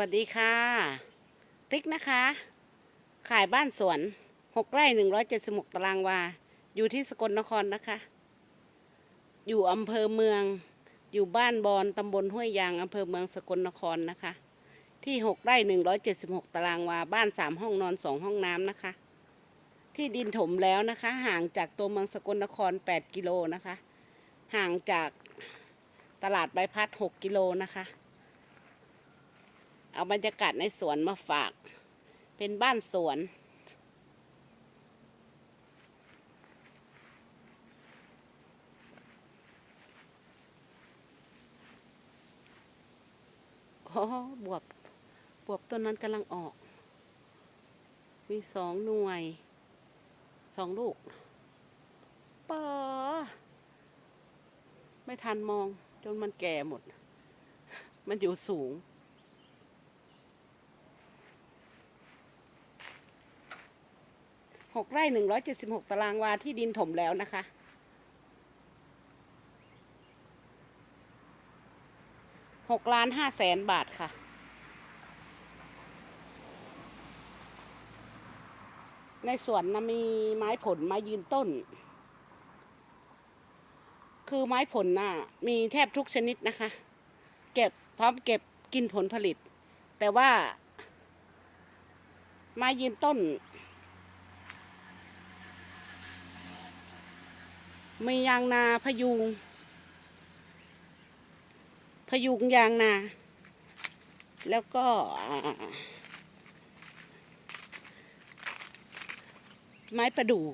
วัสดีค่ะติ๊กนะคะ ขายบ้านสวนหกไร่หนึ่งร้อยเจ็ดสิบหกตารางวา อยู่ที่สกลนครนะคะ อยู่อำเภอเมือง อยู่บ้านบอนตำบลห้วยยางอำเภอเมืองสกลนครนะคะ ที่หกไร่หนึ่งร้อยเจ็ดสิบหกตารางวา บ้านสามห้องนอนสองห้องน้ำนะคะ ที่ดินถมแล้วนะคะ ห่างจากตัวเมืองสกลนครแปดกิโลนะคะ ห่างจากตลาดใบพัดหกกิโลนะคะ เอาบรรยากาศในสวนมาฝาก เป็นบ้านสวน โอ้บวบบวบต้นนั้นกำลังออก มีสองหน่วย สองลูกปอไม่ทันมองจนมันแก่หมด มันอยู่สูง หกไร่หนึ่งร้อยเจ็ดสิบหกตารางวาที่ดินถมแล้วนะคะ หกล้านห้าแสนบาทค่ะ ในสวนนะมีไม้ผลไม้ยืนต้น คือไม้ผลน่ะ มีแทบทุกชนิดนะคะ เก็บพร้อมเก็บกินผลผลิต แต่ว่า ไม้ยืนต้น มียางนาพยุง พยุงยางนา แล้วก็ ไม้ประดู่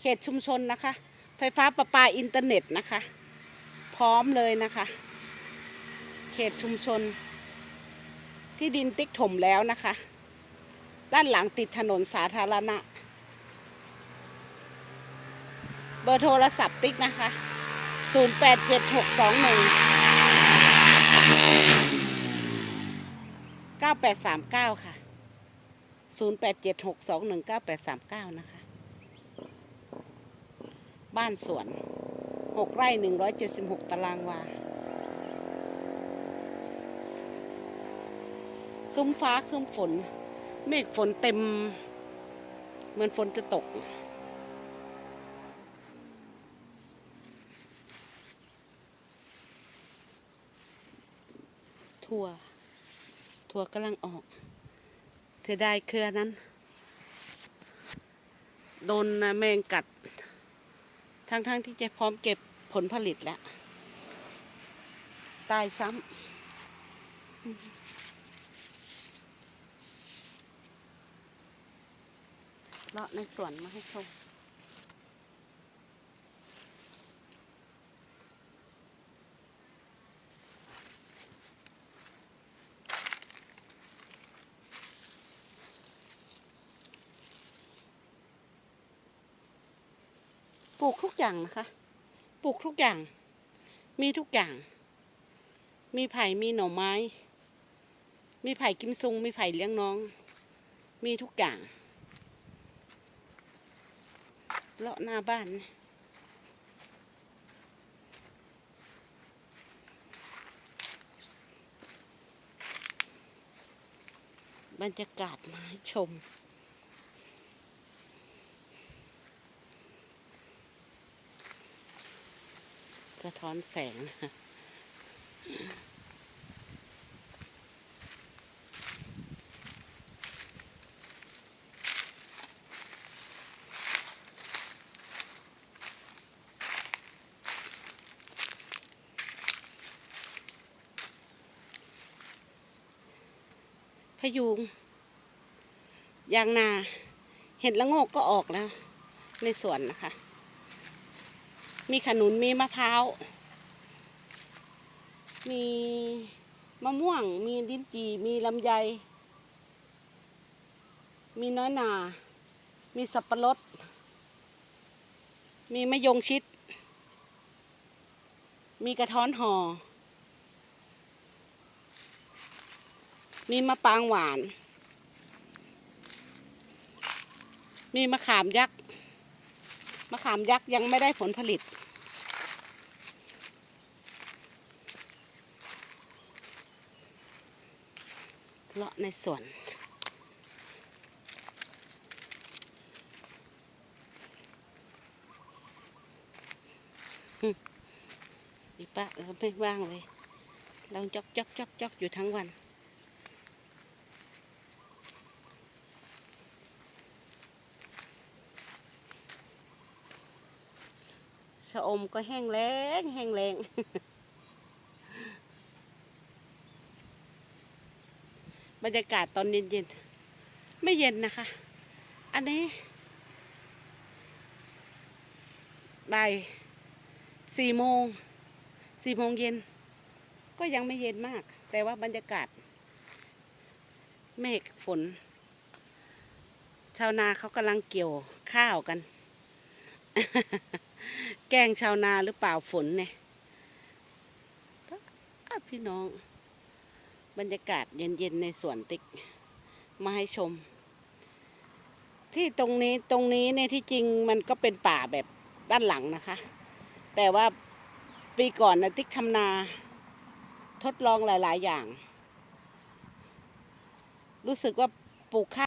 เขตชุมชนนะคะ ไฟฟ้าประปาอินเทอร์เน็ตนะคะ พร้อมเลยนะคะ เขตชุมชน ที่ดินติ๊กถมแล้วนะคะ ด้านหลังติดถนนสาธารณะ เบอร์โทรศัพท์ติ๊กนะคะ 0 8 7 6 2 1 9 8 3 9 ค่ะ 0 8 7 6 2 1 9 8 3 9 นะคะ บ้านสวน 6 ไร่ 176 ตารางวาครึ้มฟ้าครึ้มฝน เมฆฝนเต็ม เหมือนฝนจะตก ถั่ว ถั่วกำลังออก เสียดายเครือนั้น โดนแมงกัด ทั้งๆทที่จะพร้อมเก็บผลผลิตแล้ว ตายซ้ำเลาะในสวนมาให้ชม ปลูกทุกอย่างนะคะ ปลูกทุกอย่าง มีทุกอย่าง มีไผ่ มีหน่อไม้ มีไผ่กิมซุง มีไผ่เลี้ยงน้อง มีทุกอย่าง เลาะหน้าบ้านบรรยากาศมาให้ชม สะท้อนแสงนะพยุง ยางนา เห็ดละโงกก็ออกแล้ว ในสวนนะคะ มีขนุนมีมะพร้าว มีมะม่วง มีลิ้นจี่ มีลำไย มีน้อยหนา มีสับปะรด มีมะยงชิด มีกระท้อนห่อ มีมะปางหวาน มีมะขามยักษ์ มะขามยักษ์ยังไม่ได้ผลผลิต เลาะในสวน อีปะเราไม่ว่างเลย เราจอกจอกจอกจอกอยู่ทั้งวัน ชะอมก็แห้งแล้งแห้งแรง บรรยากาศตอนเย็นๆ ไม่เย็นนะคะ อันนี้บ่ายสี่โมงสี่โมงเย็น ก็ยังไม่เย็นมาก แต่ว่าบรรยากาศ เมฆฝน ชาวนาเขากำลังเกี่ยวข้าวกัน แกล้งชาวนาหรือเปล่าฝนเนี่ยพี่น้อง บรรยากาศเย็นๆในสวนติ๊ก มาให้ชม ที่ตรงนี้ตรงนี้เนี่ยที่จริงมันก็เป็นป่าแบบด้านหลังนะคะ แต่ว่าปีก่อนนะติ๊กทำนา ทดลองหลาย ๆ อย่าง รู้สึกว่าปลูกข้าว